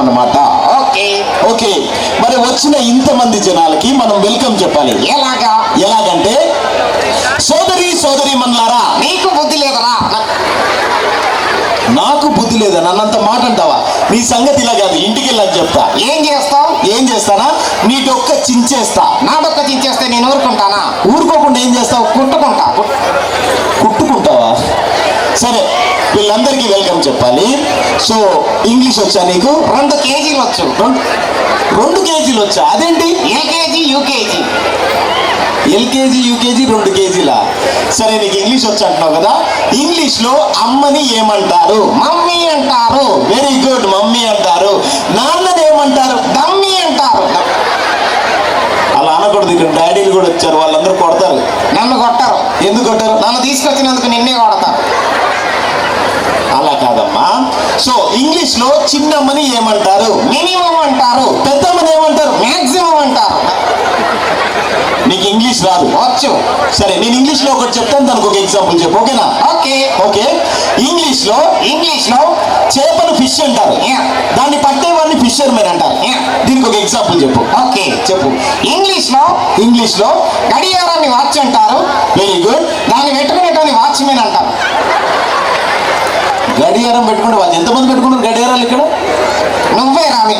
అనమాట ఓకే. మరి వచ్చిన ఇంతమంది జనాలకి మనం వెల్కమ్ చెప్పాలి. ఎలాగా? ఎలాగంటే సోదరి సోదరి మన్లారా. నీకు బుద్ధి లేదరా? నాకు బుద్ధి లేదా నన్నంత మాట అంటావా? నీ సంగతి ఇలా కాదు ఇంటికి వెళ్ళని చెప్తా. ఏం చేస్తావు? ఏం చేస్తానా? నీ డొక్క చించేస్తా. నా డొక్క చించేస్తే నేను ఊరుకుంటానా? ఊరుకోకుండా ఏం చేస్తావు? కుట్టుకుంటా. కుట్టుకుంటావా? సరే వీళ్ళందరికీ వెల్కమ్ చెప్పాలి. సో ఇంగ్లీష్ వచ్చా నీకు? రెండు కేజీలు వచ్చు. రెండు కేజీలు వచ్చా? అదేంటి? LKG UKG. ఎల్కేజీ యూకేజీ రెండు కేజీలా? సరే నీకు ఇంగ్లీష్ వచ్చి అంటున్నావు కదా? ఇంగ్లీష్లో అమ్మని ఏమంటారు? మమ్మీ అంటారు. వెరీ గుడ్ మమ్మీ అంటారు. నాన్నని ఏమంటారు? దమ్మి అంటారు. అలా అనకూడదు ఇక్కడ డాడీలు కూడా వచ్చారు వాళ్ళందరూ కొడతారు. నన్ను కొట్టరు. ఎందుకు కొట్టారు? నన్ను తీసుకొచ్చినందుకు నిన్నే కొడతారు. సో ఇంగ్లీష్లో చిన్నమ్మని ఏమంటారు? మినిమం అంటారు పెద్దమ్మని ఏమంటారు? మాక్సిమం అంటారు. నీకు ఇంగ్లీష్ రాదు. వచ్చు సరే నేను ఇంగ్లీష్లో ఒకటి చెప్తాను దానికి ఒక ఎగ్జాంపుల్ చెప్పు ఓకేనా? ఓకే. ఓకే. ఇంగ్లీష్లో ఇంగ్లీష్లో చేపను ఫిష్ అంటారు. దాన్ని పట్టేవాడిని ఫిషర్ మెన్ అంటారు. దీనికి ఒక ఎగ్జాంపుల్ చెప్పు. ఓకే. చెప్పు. ఇంగ్లీష్లో ఇంగ్లీష్లో గడియారాన్ని వాచ్ అంటారు. Very good. దాన్ని పెట్టుకునేటోని వాచ్మెన్ అంటారు. గడియారం పెట్టుకుంటే వాళ్ళు ఎంతమంది పెట్టుకున్నారు గడియారాలు ఇక్కడ? నువ్వే రామి.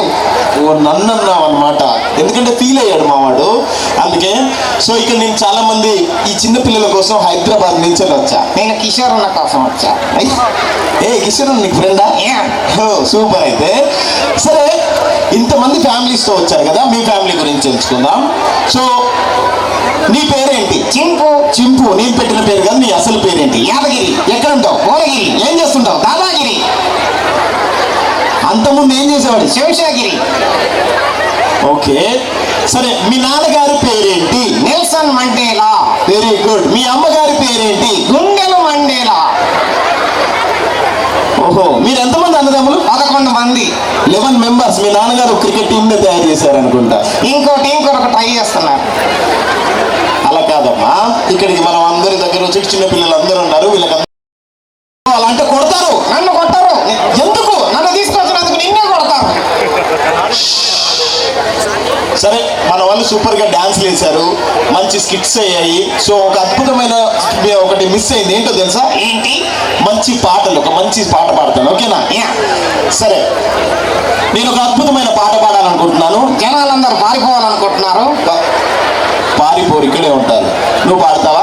ఓ నన్ను అన్నావు అనమాట ఎందుకంటే ఫీల్ అయ్యాడు మావాడు. అందుకే సో ఇక్కడ నేను చాలా మంది ఈ చిన్న పిల్లల కోసం హైదరాబాద్ నుంచి వచ్చా. నేను కిషోర్ ఉన్న కోసం వచ్చా. ఏ కిషోర్ నీకు ఫ్రెండా సూపర్ అయితే. సరే ఇంతమంది ఫ్యామిలీస్తో వచ్చారు కదా మీ ఫ్యామిలీ గురించి తెలుసుకుందాం. సో నీ పేరేంటి? చింపు. చింపు. నేను పెట్టిన పేరు కాదు నీ అసలు పేరేంటి? యాదగిరి. ఎక్కడ ఉంటావు భువనగిరి. ఏం చేస్తుంటావు? దాదాగిరి. అంతకుముందు ఏం చేసేవాడు? శివశాగిరి. ఓకే. సరే మీ నాన్నగారి పేరేంటి? Nelson Mandela. వెరీ గుడ్ మీ అమ్మగారి పేరేంటి? గుండెలు మండేలా. ఓహో మీరు ఎంతమంది అన్నదమ్ములు? పదకొండు మంది. లెవెన్ మెంబర్స్ మీ నాన్నగారు క్రికెట్ టీమ్ తయారు చేశారు అనుకుంటా ఇంకో టీం కొరకు ట్రై చేస్తున్నారు. ఇక్కడికి మనం అందరి దగ్గర వచ్చి చిన్న పిల్లలు అందరూ ఉన్నారు వీళ్ళకి అందరూ అలా అంటే కొడతారు. నన్ను కొట్టరు. ఎందుకు? నన్ను తీసుకొచ్చినందుకు నిన్నే కొడతారు. సరే మన వాళ్ళు సూపర్గా డాన్స్ వేశారు. మంచి స్కిట్స్ అయ్యాయి. సో ఒక అద్భుతమైన ఒకటి మిస్ అయింది. ఏంటో తెలుసా? ఏంటి? మంచి పాటలు ఒక మంచి పాట పాడతాను. ఓకేనా. సరే. నేను ఒక అద్భుతమైన పాట పాడాలనుకుంటున్నాను. జనాలందరూ పారిపోవాలనుకుంటున్నారు. పారిపోరు ఇక్కడే ఉంటారు నువ్వు పాడతావా.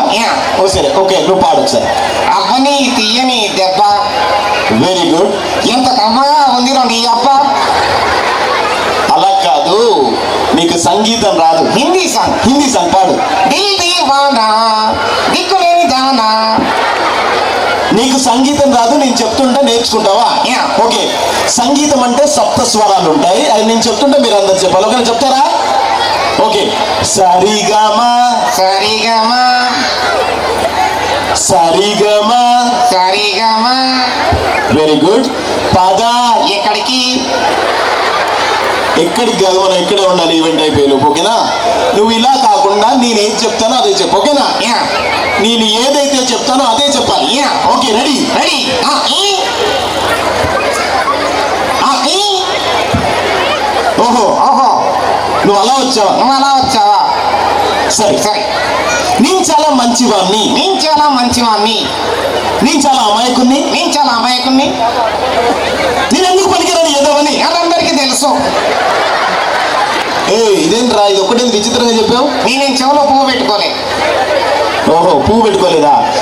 ఓ సరే. ఓకే నువ్వు పాడు ఒకసారి. అవ్వని తీయని దెబ్బ. వెరీ గుడ్ ఎంత కమ్మగా ఉంది నీ అబ్బ? అలా కాదు. నీకు సంగీతం రాదు. హిందీ సాంగ్. హిందీ సాంగ్ పాడు. దిల్ దీవానా దిక్కులేని దానా నీకు సంగీతం రాదు నేను చెప్తుంటే నేర్చుకుంటావా. ఓకే. సంగీతం అంటే సప్త స్వరాలు ఉంటాయి. అది నేను చెప్తుంటే మీరు అందరు చెప్పాలి. ఓకే చెప్తారా? ఓకే. సరిగమా. సరిగమా. సరిగమా. సరిగమా. వెరీ గుడ్ పద. ఎక్కడికి? ఎక్కడికి కాదు మనం ఇక్కడే ఉండాలి ఈవెంట్ అయిపోయి ఓకేనా? నువ్వు ఇలా కాకుండా నేను ఏది చెప్తానో అదే చెప్పు ఓకేనా? యా. నేను ఏదైతే చెప్తానో అదే చెప్పాలి. ఓకే రెడీ రెడీ ఆ ఈ ఆ ఈ ఓహో ఓహో నువ్వు అలా వచ్చావా? నువ్వు అలా వచ్చావా? సరే సరే. నేను చాలా మంచివాణ్ణి. నేను చాలా మంచివాణ్ణి. నేను చాలా అమాయకుణ్ణి. నేను చాలా అమాయకుణ్ణి. నేను ఎందుకు పనికిరాని ఏదోవని అదందరికీ తెలుసు. ఏ ఇదేంట్రా? ఇది ఒకటే విచిత్రంగా చెప్పావు? నేనేం చెవులో పువ్వు పెట్టుకోలే. ఓహో పువ్వు పెట్టుకోలేదా?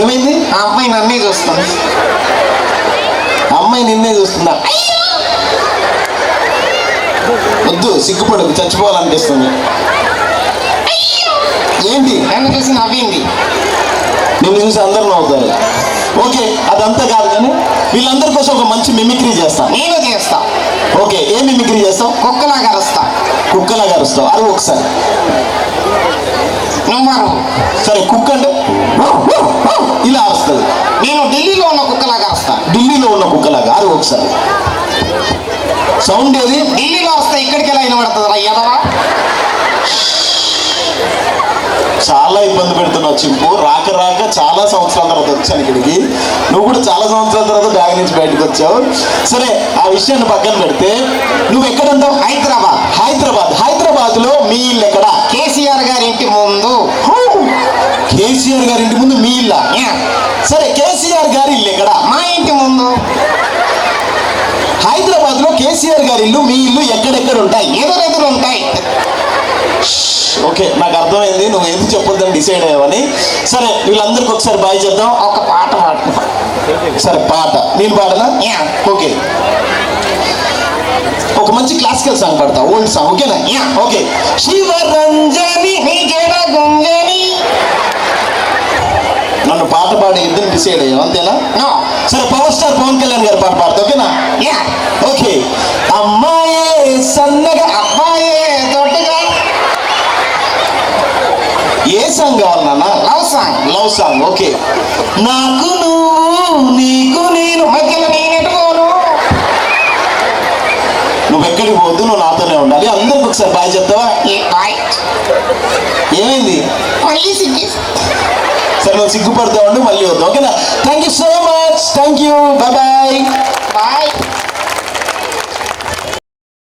ఏమైంది? ఆ అమ్మాయి నన్నే చూస్తుంది. అమ్మాయి నిన్నే చూస్తుందా? వద్దు సిగ్గుపడదు చచ్చిపోవాలనిపిస్తుంది. ఏంటి? నన్ను చూసి నవ్వింది. నిన్ను చూసి అందరు నవ్వుతారు. ఓకే అదంతా కాదు కానీ వీళ్ళందరి కోసం ఒక మంచి మిమిక్రీ చేస్తాను నేను చేస్తా. ఓకే ఏ మిమిక్రీ చేస్తావు కుక్కలాగా అరుస్తా. కుక్కలాగా అరుస్తావు అరువు ఒకసారి. నువ్వు సరే కుక్క అంటే ఇలా అరుస్తుంది. నేను ఢిల్లీలో ఉన్న కుక్కలాగా అరుస్తా. ఢిల్లీలో ఉన్న కుక్కలాగా. అరువు ఒకసారి. సౌండ్ ఏది? చాలా ఇబ్బంది పెడుతున్నావు చింపు. రాక రాక చాలా సంవత్సరాల తర్వాత వచ్చాను ఇక్కడికి. నువ్వు కూడా చాలా సంవత్సరాల తర్వాత బ్యాగ్ నుంచి బయటకు వచ్చావు. సరే ఆ విషయాన్ని పక్కన పెడితే నువ్వు ఎక్కడ ఉంటావు? హైదరాబాద్. హైదరాబాద్. హైదరాబాద్లో మీ ఇల్లు ఎక్కడ? కేసీఆర్ గారి ఇంటి ముందు. కేసీఆర్ గారి ఇంటి ముందు మీ ఇల్లా? సరే కేసీఆర్ గారి ఇల్లు ఎక్కడ? మా ఇంటి ముందు. హైదరాబాద్లో కేసీఆర్ గారి ఇల్లు మీ ఇల్లు ఎక్కడెక్కడ ఉంటాయి? ఏదో ఓకే నాకు అర్థమైంది. నువ్వు ఎందుకు చెప్పొద్దని డిసైడ్ అయ్యావని. సరే వీళ్ళందరికీ ఒకసారి బాయ్ చేద్దాం ఒక పాట పాడు సరే పాట. నేను పాడనా? యా. ఓకే. ఒక మంచి క్లాసికల్ సాంగ్ పాడతా ఓల్డ్ సాంగ్ ఓకేనా? యా. ఓకే. శివరంజని గుంజని నన్ను పాట పాడే ఇద్దరు డిసైడ్ అయ్యాం అంతేనా? సరే పవర్ స్టార్ పవన్ కళ్యాణ్ గారు పాట పాడతా ఓకేనా? యా. ఓకే. అమ్మాయే సన్నగా అబ్బాయే దొడ్డుగా ఏ సాంగ్ కావాలి నాన్న. Love song. Love song okay. నాకు నువ్వు నీకు నేను మధ్యలో నేనెటు పోను? నువ్వు ఎక్కడికి పోవద్దు నువ్వు నాతోనే ఉండాలి. అందరికి ఒకసారి బాయ్ చెప్తావా? ఏమైంది? మళ్ళీ సిగ్గి. సరే నువ్వు సిగ్గుపడతావు మళ్ళీ వద్దాం ఓకేనా? Thank you so much thank you bye bye.